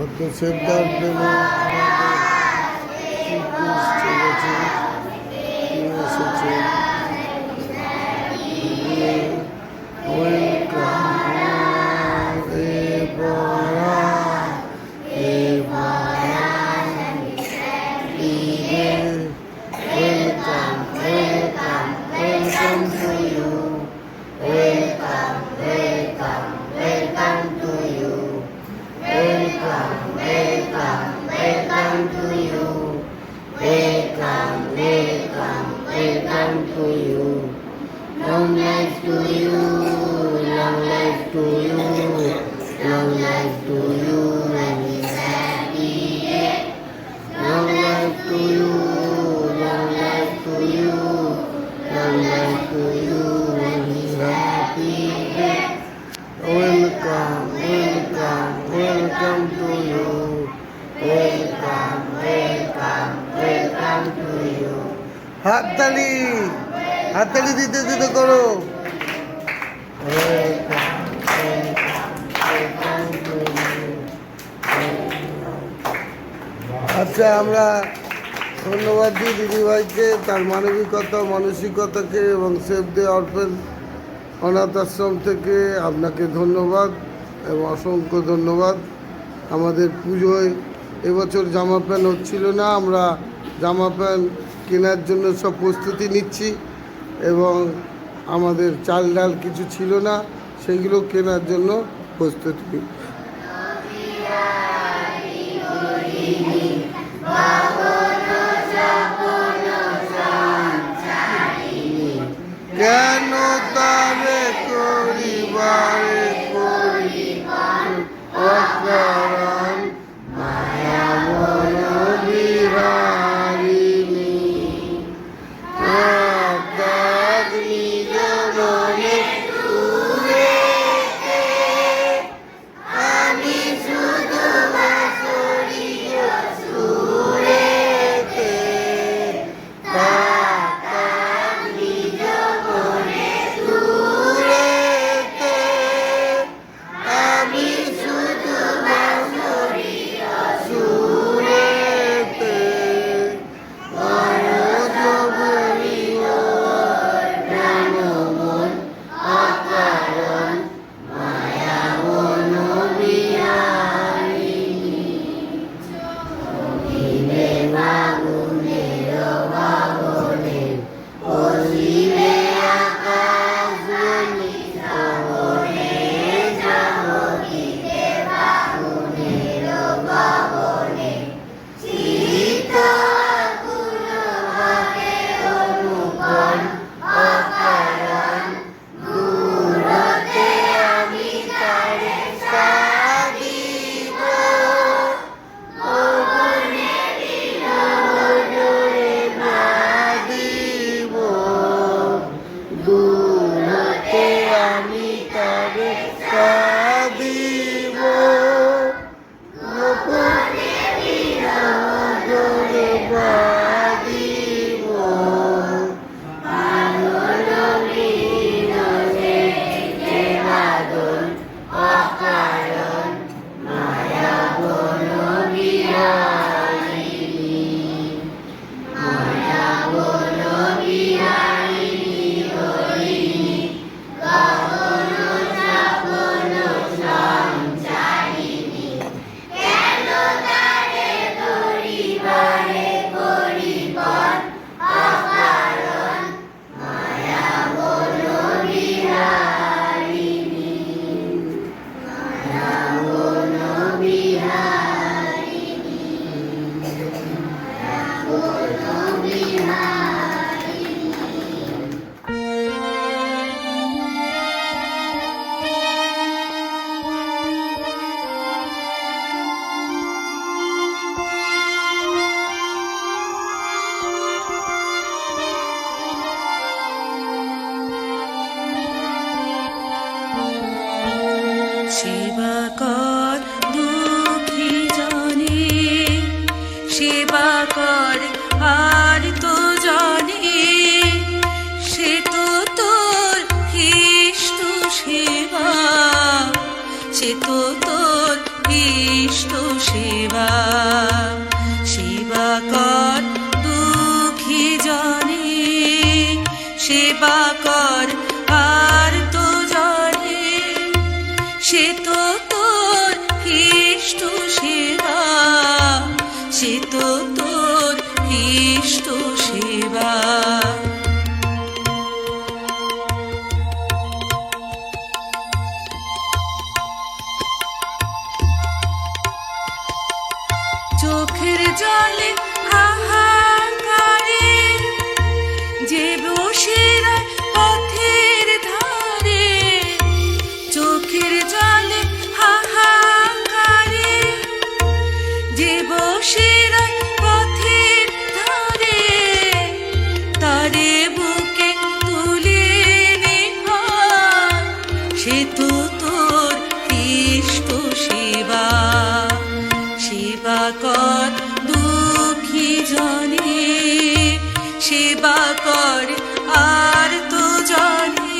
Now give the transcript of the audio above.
ভদ্র সেবদার প্রেম আমাদের এসেছেন হাততালি হাততালি দিতে দিতে করো। আচ্ছা আমরা ধন্যবাদ দিই দিদিভাইকে, তার মানবিকতা, মানসিকতাকে এবং সেভ দে অর্পেন অনাথ আশ্রম থেকে আপনাকে ধন্যবাদ এবং অসংখ্য ধন্যবাদ। আমাদের পুজোয় এবছর জামা প্যান্ট হচ্ছিল না, আমরা জামা প্যান্ট কেনার জন্য সব প্রস্তুতি নিচ্ছি এবং আমাদের চাল ডাল কিছু ছিল না সেগুলো কেনার জন্য প্রস্তুতি সেবা কর দুঃখী জনে, সেবা কর আর তো জনি। সে তো তোর খ্রিস্ট সেবা, সে তো তোর খ্রিস্ট সেবা। সে তো তোর ইষ্ট সেবা সে তো তোর ইষ্ট সেবা। চোখের জলে হাহাকারে যে সেবা দুঃখী জনে সেবা কর আর তো জনে